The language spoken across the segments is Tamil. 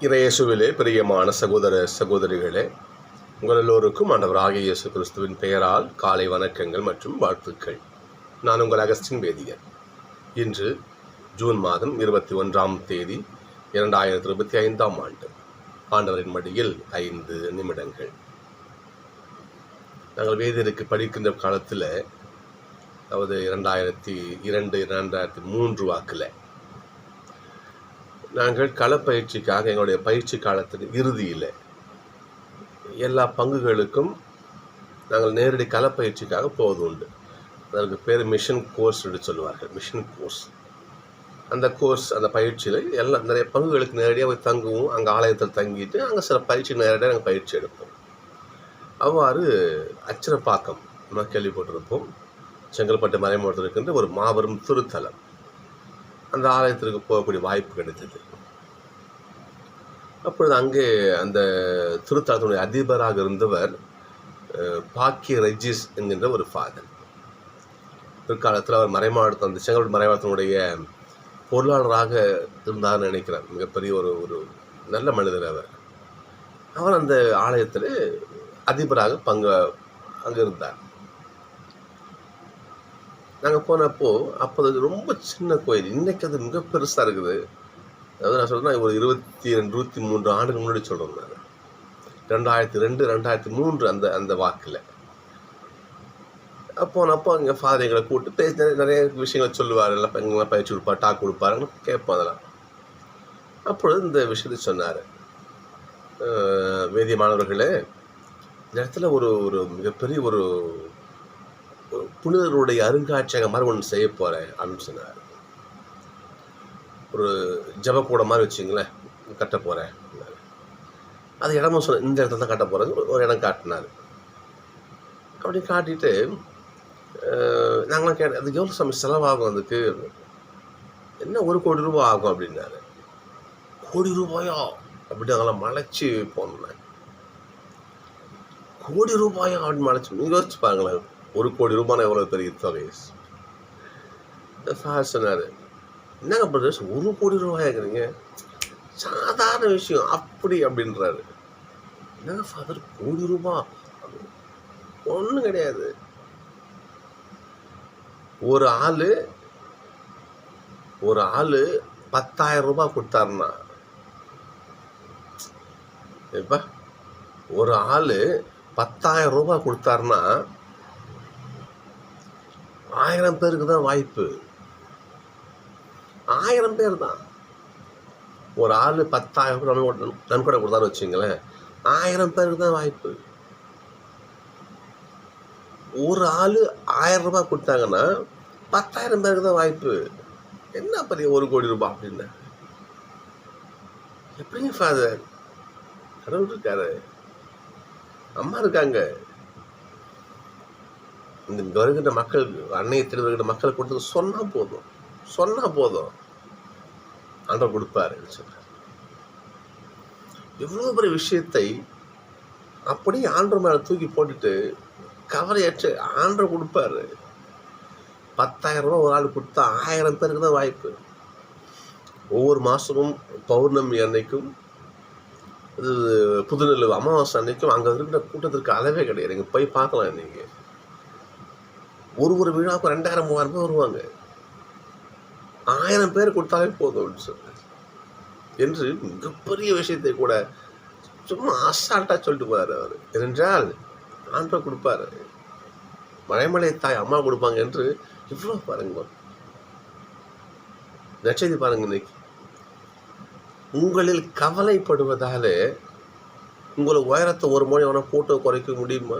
இறையேசுவிலே பிரியமான சகோதர சகோதரிகளே உங்கள் எல்லோருக்கும் ஆண்டவராக இயேசு கிறிஸ்துவின் பெயரால் காலை வணக்கங்கள் மற்றும் வாழ்த்துக்கள். நான் உங்கள் அகஸ்டின் வேதியர். இன்று ஜூன் மாதம் இருபத்தி ஒன்றாம் தேதி இரண்டாயிரத்தி இருபத்தி ஐந்தாம் ஆண்டு. ஆண்டவரின் மடியில் ஐந்து நிமிடங்கள். நாங்கள் வேதியருக்கு படிக்கின்ற காலத்தில் அதாவது இரண்டாயிரத்தி இரண்டு இரண்டாயிரத்தி மூன்று வாக்கில் நாங்கள் களப்பயிற்சிக்காக எங்களுடைய பயிற்சி காலத்தின் இறுதியில் எல்லா பங்குகளுக்கும் நாங்கள் நேரடி களப்பயிற்சிக்காக போவது உண்டு அதற்கு பேர் மிஷன் கோர்ஸ் என்று சொல்லுவார்கள். Mission course. அந்த கோர்ஸ் அந்த பயிற்சியில் எல்லா நிறைய பங்குகளுக்கு நேரடியாக போய் தங்குவோம். அங்கே ஆலயத்தில் தங்கிட்டு அங்கே சில பயிற்சி நேரடியாக நாங்கள் பயிற்சி எடுப்போம். அவ்வாறு அச்சரப்பாக்கம் நம்ம கேள்விப்பட்டிருப்போம். செங்கல்பட்டு மறைமுகத்தில் இருக்கின்ற ஒரு மாபெரும் திருத்தலம். அந்த ஆலயத்திற்கு போகக்கூடிய வாய்ப்பு கிடைத்தது. அப்பொழுது அங்கே அந்த திருத்தலத்தினுடைய அதிபராக இருந்தவர் பாக்கிய ரெஜிஸ் என்கின்ற ஒரு ஃபாதர். பிற்காலத்தில் அவர் மறைமாவட்டத்தில் அந்த செங்கல்பட்டு மறைமாவட்டத்தினுடைய பொருளாளராக இருந்தார்னு நினைக்கிறேன் மிகப்பெரிய ஒரு ஒரு நல்ல மனிதர் அவர். அவர் அந்த ஆலயத்தில் அதிபராக பங்கு அங்கே இருந்தார் நாங்கள் போனப்போ அப்போ அது ரொம்ப சின்ன கோயில். இன்றைக்கி அது மிக பெருசாக இருக்குது. அதாவது நான் சொல்கிறேன் ஒரு இருபத்தி ரெண்டு இருபத்தி மூன்று ஆண்டுக்கு முன்னாடி சொல்கிறேன் நான் ரெண்டாயிரத்தி ரெண்டு ரெண்டாயிரத்தி மூன்று அந்த அந்த வாக்கில். அப்போ போனப்போ அங்கே ஃபாதர் எங்களை கூப்பிட்டு பேசி நிறைய நிறைய சொல்லுவார். எல்லாம் எங்கெல்லாம் பயிற்சி கொடுப்பார் டாக் கொடுப்பாருன்னு கேட்போம் அதெல்லாம். அப்பொழுது இந்த விஷயத்தை சொன்னார். வேதிய மாணவர்களே இந்த இடத்துல ஒரு ஒரு மிகப்பெரிய ஒரு ஒரு புனிதருடைய அருங்காட்சியகம் மாதிரி ஒன்று செய்ய போகிறேன் அப்படின்னு சொன்னார். ஒரு ஜபக்கூட மாதிரி வச்சுங்களேன் கட்ட போகிறேன் அது இடமும் சொன்ன இந்த இடத்துல தான் கட்ட போகிறேன் ஒரு இடம் காட்டினார். அப்படி காட்டிட்டு நாங்களாம் கேட்டேன் அதுக்கு எவ்வளோ சமயம் செலவாகும் அதுக்கு? என்ன ஒரு கோடி ரூபாய் ஆகும்? அப்படின்னாரு. கோடி ரூபாயா? அப்படின்னு நாங்களாம் மலைச்சு போனேன் கோடி ரூபாயா? அப்படின்னு மலைச்சு யோசிச்சு பாருங்களேன். ஒரு கோடி ரூபாய் எவ்வளோ பெரிய தொகை? ஃபாதர் சொன்னார் என்னங்க பிரதர்ஸ் ஒரு கோடி ரூபாய் கேட்குறீங்க சாதாரண விஷயம். அப்படி அப்படின்றாரு. என்னங்க ஃபாதர் கோடி ரூபா? ஒன்றும் கிடையாது. ஒரு ஆள் ஒரு ஆள் பத்தாயிரம் ரூபாய் கொடுத்தாருன்னா. இப்போ ஒரு ஆள் பத்தாயிரம் ரூபாய் கொடுத்தாருன்னா ஆயிரம் பேருக்கு தான் வாய்ப்பு. ஆயிரம் பேர் தான். ஒரு ஆள் பத்தாயிரம் பேர் நன்கொடை- நன்கொடை கொடுத்தான்னு வச்சுங்களேன். ஆயிரம் பேருக்கு தான் வாய்ப்பு. ஒரு ஆள் ஆயிரம் ரூபாய் கொடுத்தாங்கன்னா பத்தாயிரம் பேருக்கு தான் வாய்ப்பு. என்ன பெரிய ஒரு கோடி ரூபாய் அப்படின்னு? எப்படிங்க ஃபாதர் கடவுள் இருக்காரு. அம்மா இருக்காங்க. இந்த வருகின்ற மக்கள் அன்னையத்தில் வருகின்ற மக்கள் கொடுத்து சொன்னால் போதும். சொன்னால் போதும். ஆண்டவர் கொடுப்பாரு சொல்கிறார் இவ்வளோ பெரிய விஷயத்தை அப்படியே ஆண்டவர் மேலே தூக்கி போட்டுட்டு கவலையற்று ஆண்டவர் கொடுப்பாரு. பத்தாயிரம் ரூபா ஒரு ஆள் கொடுத்தா ஆயிரம் பேருக்கு தான் வாய்ப்பு. ஒவ்வொரு மாதமும் பௌர்ணமி அன்னைக்கும் இது புதுநெல்லு அமாவாசை அன்னைக்கும் அங்கே இருக்கிற கூட்டத்திற்கு அளவே கிடையாது. நீங்கள் போய் பார்க்கலாம் நீங்கள் ஒரு ஒரு விழாவுக்கும் ரெண்டாயிரம் மூவாயிரம் பேர் வருவாங்க. ஆயிரம் பேர் கொடுத்தாலே போதும் அப்படின்னு சொல்லி என்று மிகப்பெரிய விஷயத்தை கூட சும்மா அசால்ட்டாக சொல்லிட்டு போகிறார் அவர். ஏனென்றால் ஆண்டவர் கொடுப்பாரு. மலைமலை தாய் அம்மா கொடுப்பாங்க என்று இவ்வளோ பாருங்க. நச்சதி பாருங்க இன்னைக்கு. உங்களில் கவலைப்படுவதாலே உங்களை உயரத்தை ஒரு மணி அவனை போட்டோ குறைக்க முடியுமா?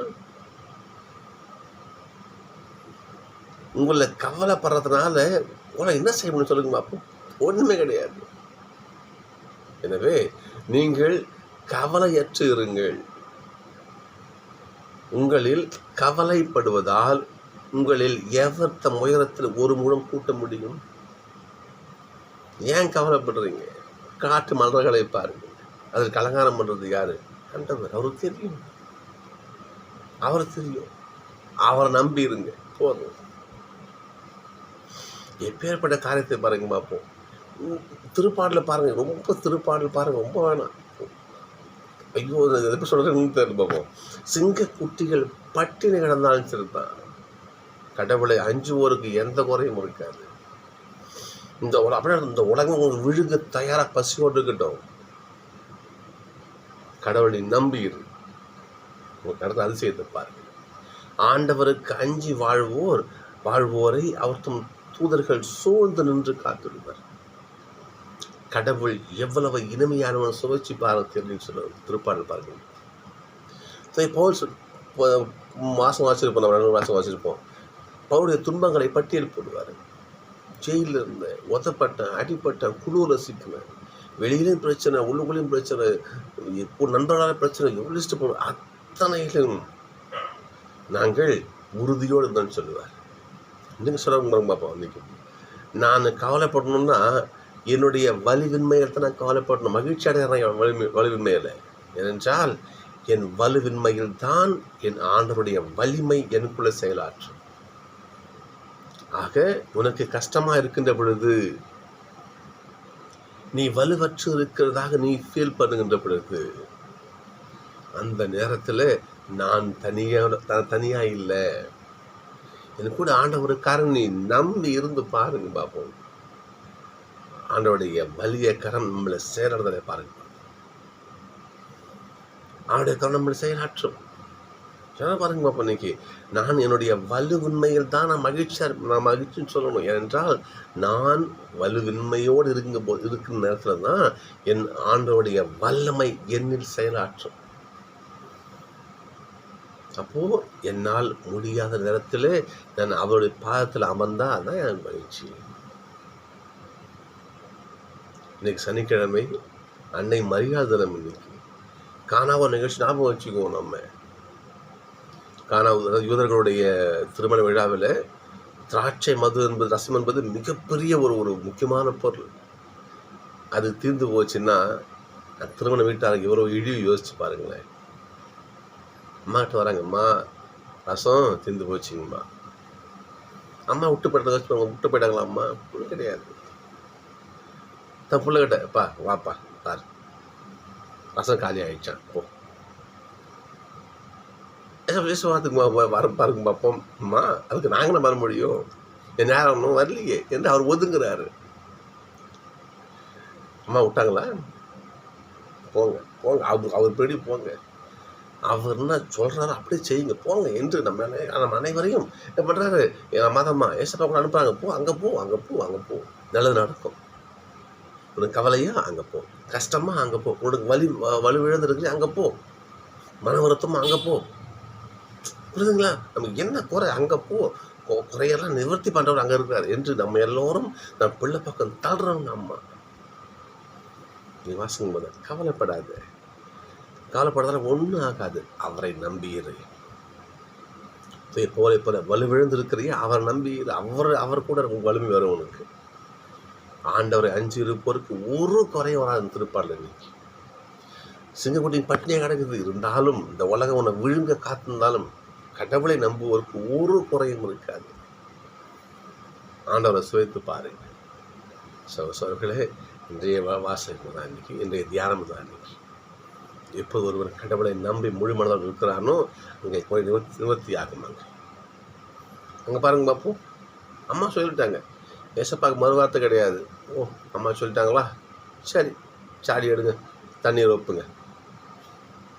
உங்களை கவலைப்படுறதுனால உங்களை என்ன செய்ய முடியும் சொல்லுங்க பார்ப்போம் ஒன்றுமே கிடையாது. எனவே நீங்கள் கவலையற்று இருங்கள். உங்களில் கவலைப்படுவதால் உங்களில் எவர்த்த உயரத்தில் ஒரு முழம் கூட்ட முடியும்? ஏன் கவலைப்படுறீங்க? காட்டு மலர்களை பாருங்கள். அதில் கலங்காரம் பண்ணுறது யாரு? கண்டவர். அவருக்கு தெரியும். அவர் தெரியும். அவரை நம்பி இருங்க. போதும். எப்பேற்பட்ட காரியத்தை பாருங்க பார்ப்போம். திருப்பாடல பாருங்கள் ரொம்ப திருப்பாடல் பாருங்கள் ரொம்ப வேணாம். ஐயோ எப்படி சொல்கிறேன்னு தெரிஞ்சு பார்ப்போம். சிங்க குட்டிகள் பட்டினி கிடந்தாலும் சரிதான். கடவுளை அஞ்சுவோருக்கு எந்த குறையும் இருக்காது. இந்த உல அப்படியே இந்த உலகம் உங்களுக்கு விழுக தயாராக பசியோடு இருக்கட்டும். கடவுளை நம்பியிரு உங்கள் கடந்த அதிசயத்தை பாருங்கள் ஆண்டவருக்கு அஞ்சி வாழ்வோர் வாழ்வோரை அவர் தம் தூதர்கள் சூழ்ந்து நின்று காத்திருப்பார் கடவுள் எவ்வளவு இனிமையானவன் சுழற்சி பாருங்க அப்படின்னு சொல்ல திருப்பாடல் பாருங்கள். சரி பவுல் மாதம் வாசிச்சிருப்போம் நம்ம ரெண்டு மாதம் வாசிச்சிருப்போம் பவுடைய துன்பங்களை பட்டியல் போடுவார். ஜெயிலில் இருந்தேன் உதப்பட்டேன் அடிப்பட்டேன் குழுவில் சிக்கினேன் வெளியிலையும் பிரச்சனை உள்ளுக்குள்ளேயும் பிரச்சனை இப்போ நண்பர்களால் பிரச்சனை எவ்வளோ லிஸ்ட்டு போடும் அத்தனையிலும் நாங்கள் உறுதியோடு இருந்தோம்னு சொல்லுவார். நீங்கள் சொல்ல பார்ப்போம் இன்னைக்கு நான் கவலைப்படணும்னா என்னுடைய வலிவின்மையில் தான் நான் கவலைப்படணும். மகிழ்ச்சி அடைகிறேன் வலி வலிமை வலுவின்மையில். ஏனென்றால் என் வலுவின்மையில் தான் என் ஆண்டவருடைய வலிமை எனக்குள்ள செயலாற்றும். ஆக உனக்கு கஷ்டமாக இருக்கின்ற பொழுது நீ வலுவற்று இருக்கிறதாக நீ ஃபீல் பண்ணுகின்ற பொழுது அந்த நேரத்தில் நான் தனியாக த- இல்லை. எனக்கு கூட ஆண்டவருக்காரன் நீ நம்பி இருந்து பாருங்க பார்ப்போம் ஆண்டவருடைய வலிய கரம் நம்மளை சேரறதை பாருங்க. ஆண்டைய கரம் நம்மளை செயலாற்றும். ஏன்னா பாருங்க பாப்பா இன்னைக்கு. நான் என்னுடைய வலுவின்மையில் தான் நான் மகிழ்ச்சியா நான் மகிழ்ச்சின்னு சொல்லணும். ஏனென்றால் நான் வலுவின்மையோடு இருக்குங்க போ இருக்கிற நேரத்தில் தான் என் ஆண்டவுடைய வல்லமை என்னில் செயலாற்றும். அப்போது என்னால் முடியாத நேரத்தில் நான் அவருடைய பாதத்தில் அமர்ந்தால் அதான் எனக்கு மகிழ்ச்சி. இன்னைக்கு சனிக்கிழமை அன்னை மரியாதை தினம் இன்னைக்கு. காணாவ நிகழ்ச்சி ஞாபகம் வச்சுக்குவோம் நம்ம. காணா அதாவது யூதர்களுடைய திருமண விழாவில் திராட்சை மது என்பது ரசம் என்பது மிகப்பெரிய ஒரு ஒரு முக்கியமான பொருள். அது தீர்ந்து போச்சுன்னா திருமண வீட்டாருக்கு எவ்வளோ இழிவு யோசிச்சு பாருங்களேன். அம்மாக்கிட்ட வராங்கம்மா. ரசம் திந்து போச்சுங்கம்மா. அம்மா விட்டு போயிட்டு யோசிச்சு விட்டு போயிட்டாங்களா அம்மா? ஒன்றும் கிடையாது. தன் பிள்ளைகிட்ட பா வாப்பா பார். ரசம் காலி ஆயிடுச்சான் போ. ஏதோ விசுவாசத்துக்கு வர பாருங்க பார்ப்போம் அம்மா அதுக்கு நாங்கள் வர முடியும்? என் நேரம் ஒன்றும் வரலையே. என்று அவர் ஒதுங்குறாரு. அம்மா விட்டாங்களா? போங்க போங்க அவர் அவர் படி போங்க. அவர் என்ன சொல்கிறாரு அப்படியே செய்யுங்க. போங்க என்று நம்ம நம்ம அனைவரையும் என்ன பண்ணுறாரு என் மதம்மா ஏசப்பா கூட அனுப்புறாங்க. போ அங்கே போ அங்கே போ அங்கே போ. நல்லது நடக்கும். உனக்கு கவலையா? அங்கே போ. கஷ்டமாக அங்கே போ. உனக்கு வலி வ- வலு அங்கே போ. மன வருத்தமாக அங்கே போ. புரியுதுங்களா? நமக்கு என்ன குறை? அங்கே போ. குறையெல்லாம் நிவர்த்தி பண்ணுறவர் அங்கே இருக்கிறார் என்று நம்ம எல்லோரும் நம்ம பிள்ளை பக்கம் தள்ளுறவங்க அம்மா. நீ வாசிக்கும் போது கவலைப்படாது. கவலைப்படாத ஒன்றும் ஆகாது. அவரை நம்பியிரு போல போல வலுவிழுந்திருக்கிறீ அவரை நம்பியிரு அவர் அவர் கூட இருக்கும் வலிமை வரும் உனக்கு. ஆண்டவரை அஞ்சு இருப்போருக்கு ஒரு குறையும் வராது திருப்பாடல இன்னைக்கு. சிங்கக்குட்டியின் பட்டினியாக கிடக்குது. இருந்தாலும் இந்த உலகம் உன்னை விழுங்க காத்திருந்தாலும் கடவுளை நம்புவோருக்கு ஒரு குறையும் இருக்காது. ஆண்டவரை சுவைத்து சோ சோர்களே இன்றைய வாசகம் தான் இன்றைக்கி இன்றைய தியானம் தான் இன்றைக்கி எப்போது ஒருவர் கடவுளை நம்பி முழு மனதோடு இருக்கிறானோ அங்கே போய் நிவர்த்தி நிவர்த்தி ஆகுமாங்க. அங்கே பாருங்க பார்ப்போம் அம்மா சொல்லிட்டாங்க. ஏசப்பாக்கு மறுவார்த்தை கிடையாது. ஓ அம்மா சொல்லிட்டாங்களா? சரி சாடி எடுங்க. தண்ணீர் ஒப்புங்க.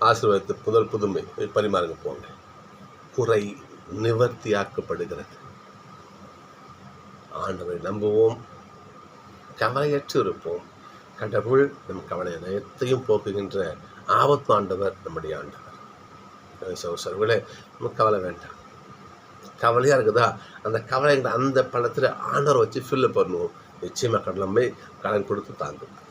ஆசீர்வாதத்து முதல் புதுமை. பரிமாறுங்க போங்க. குறை நிவர்த்தியாக்கப்படுகிறது. ஆண்டவரை நம்புவோம். கவலையற்று இருப்போம். கடவுள் நம் கவலை அனைத்தையும் போக்குகின்ற ஆபத்து ஆண்டவர் நம்முடைய ஆண்டவர். சோசர்களே நம்ம கவலை வேண்டாம். கவலையாக இருக்குதா? அந்த கவலைங்கிற அந்த பழத்தில் ஆண்டவரை வச்சு ஃபில்லப் பண்ணுவோம். நிச்சயமாக கடலமை கடன் கொடுத்து தாங்கும்.